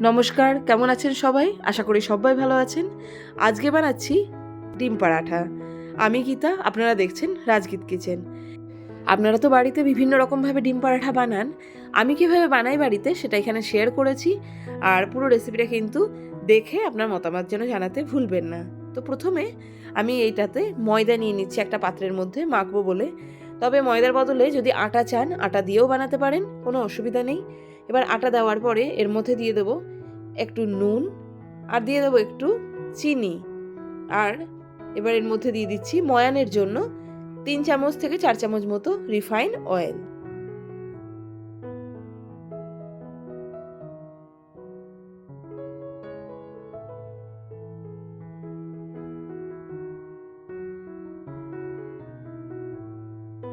নমস্কার, কেমন আছেন সবাই? আশা করি সবাই ভালো আছেন। আজকে বানাচ্ছি ডিম পরাঠা। আমি গীতা, আপনারা দেখছেন রাজগীত কিচেন। আপনারা তো বাড়িতে বিভিন্ন রকমভাবে ডিম পরাঠা বানান। আমি কীভাবে বানাই বাড়িতে সেটা এখানে শেয়ার করেছি। আর পুরো রেসিপিটা কিন্তু দেখে আপনার মতামত যেন জানাতে ভুলবেন না। তো প্রথমে আমি এইটাতে ময়দা নিয়ে নিচ্ছি একটা পাত্রের মধ্যে, মাখবো বলে। তবে ময়দার বদলে যদি আটা চান, আটা দিয়েও বানাতে পারেন, কোনো অসুবিধা নেই। এবার আটা দেওয়ার পরে এর মধ্যে দিয়ে দেবো একটু নুন আর দিয়ে দেবো একটু চিনি। আর এবার এর মধ্যে দিয়ে দিচ্ছি ময়ানের জন্য তিন চামচ থেকে চার চামচ মতো রিফাইন অয়েল।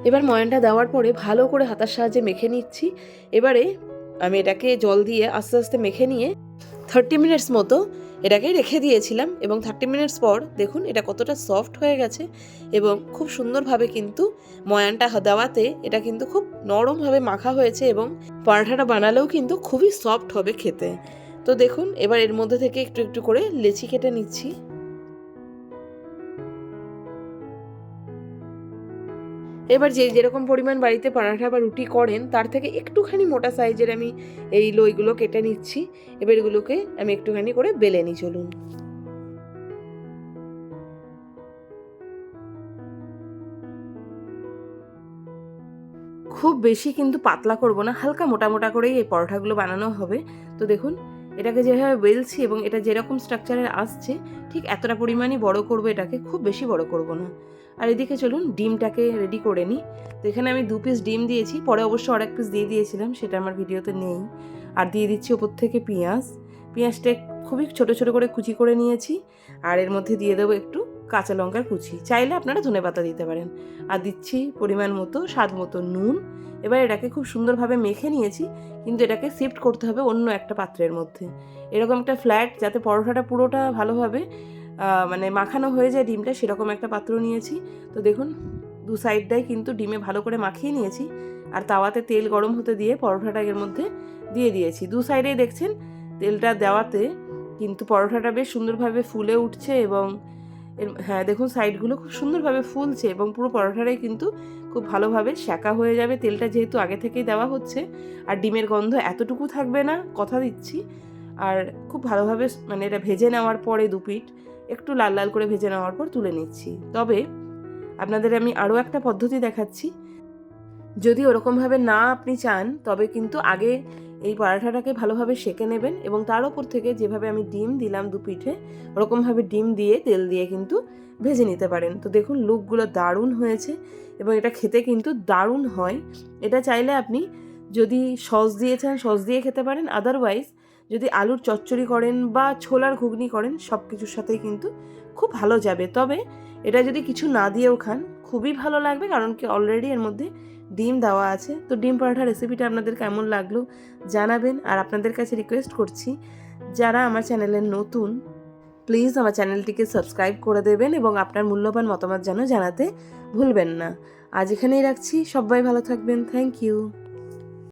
এবার ময়ানটা দেওয়ার পরে ভালো করে হাতার সাহায্যে মেখে নিচ্ছি। এবারে আমি এটাকে জল দিয়ে আস্তে আস্তে মেখে নিয়ে থার্টি মিনিটস মতো এটাকে রেখে দিয়েছিলাম এবং থার্টি মিনিটস পর দেখুন এটা কতটা সফট হয়ে গেছে এবং খুব সুন্দরভাবে কিন্তু ময়ানটা দেওয়াতে এটা কিন্তু খুব নরমভাবে মাখা হয়েছে এবং পরাঠাটা বানালেও কিন্তু খুবই সফট হবে খেতে। তো দেখুন এবার এর মধ্যে থেকে একটু একটু করে লেচি কেটে নিচ্ছি। এবার যে যেরকম পরিমাণ বাড়িতে পরাঠা বা রুটি করেন, তার থেকে একটুখানি মোটা সাইজের আমি এই লইগুলো কেটে নিচ্ছি। এবার এগুলোকে আমি একটুখানি করে বেলে নিই, চলুন। খুব বেশি কিন্তু পাতলা করব না, হালকা মোটা মোটা করেই এই পরোঠাগুলো বানানো হবে। তো দেখুন এটাকে যেভাবে বেলছি এবং এটা যেরকম স্ট্রাকচারের আসছে, ঠিক এতটা পরিমাণই বড় করব এটাকে, খুব বেশি বড় করব না। আর এদিকে চলুন, ডিমটাকে রেডি করে নিই। তো এখানে আমি দু পিস ডিম দিয়েছি, পরে অবশ্য আর এক পিস দিয়ে দিয়েছিলাম, সেটা আমার ভিডিওতে নেই। আর দিয়ে দিচ্ছি ওপর থেকে পেঁয়াজ। পেঁয়াজটা খুবই ছোট ছোট করে কুচি করে নিয়েছি, আর এর মধ্যে দিয়ে দেবো একটু কাঁচা লঙ্কার কুচি। চাইলে আপনারা ধনে পাতা দিতে পারেন। আর দিচ্ছি পরিমাণ মতো, স্বাদ মতো নুন। এবার এটাকে খুব সুন্দরভাবে মেখে নিয়েছি, কিন্তু এটাকে শিফট করতে হবে অন্য একটা পাত্রের মধ্যে। এরকম একটা ফ্ল্যাট যাতে পরোটাটা পুরোটা ভালোভাবে মানে মাখানো হয়ে যায় ডিমটা, সেরকম একটা পাত্র নিয়েছি। তো দেখুন, দু সাইডটাই কিন্তু ডিমে ভালো করে মাখিয়ে নিয়েছি, আর তাওয়াতে তেল গরম হতে দিয়ে পরোঠাটা এর মধ্যে দিয়ে দিয়েছি। দু সাইডেই দেখছেন, তেলটা দেওয়াতে কিন্তু পরোঠাটা বেশ সুন্দরভাবে ফুলে উঠছে এবং হ্যাঁ দেখুন সাইডগুলো খুব সুন্দরভাবে ফুলছে এবং পুরো পরোটাটাই কিন্তু খুব ভালোভাবে শাঁকা হয়ে যাবে। তেলটা যেহেতু আগে থেকেই দেওয়া হচ্ছে, আর ডিমের গন্ধ এতটুকু থাকবে না, কথা দিচ্ছি। আর খুব ভালোভাবে মানে এটা ভেজে নেওয়ার পরে দু পিঠ একটু লাল লাল করে ভেজে নেওয়ার পর তুলে নিচ্ছি। তবে আপনাদের আমি আরও একটা পদ্ধতি দেখাচ্ছি। যদি ওরকমভাবে না আপনি চান, তবে কিন্তু আগে এই পরাঠাটাকে ভালোভাবে সেঁকে নেবেন এবং তার ওপর থেকে যেভাবে আমি ডিম দিলাম দু পিঠে, ওরকমভাবে ডিম দিয়ে, তেল দিয়ে কিন্তু ভেজে নিতে পারেন। তো দেখুন, লুকগুলো দারুণ হয়েছে এবং এটা খেতে কিন্তু দারুণ হয়। এটা চাইলে আপনি যদি সস দিয়েছেন সস দিয়ে খেতে পারেন। আদারওয়াইজ যদি আলুর চচ্চড়ি করেন বা ছোলার ঘুগনি করেন সব কিছুর সাথেই কিন্তু খুব ভালো যাবে। তবে এটা যদি কিছু না দিয়েও খান, খুবই ভালো লাগবে কারণ কি অলরেডি এর মধ্যে ডিম দেওয়া আছে। তো ডিম পরাঠা রেসিপিটা আপনাদের কেমন লাগল জানাবেন। আর আপনাদের কাছে রিকোয়েস্ট করছি, যারা আমার চ্যানেলে নতুন প্লিজ আমার চ্যানেলটিকে সাবস্ক্রাইব করে দেবেন এবং আপনার মূল্যবান মতামত যেন জানাতে ভুলবেন না। আজ এখানেই রাখছি। সবাই ভালো থাকবেন। Thank you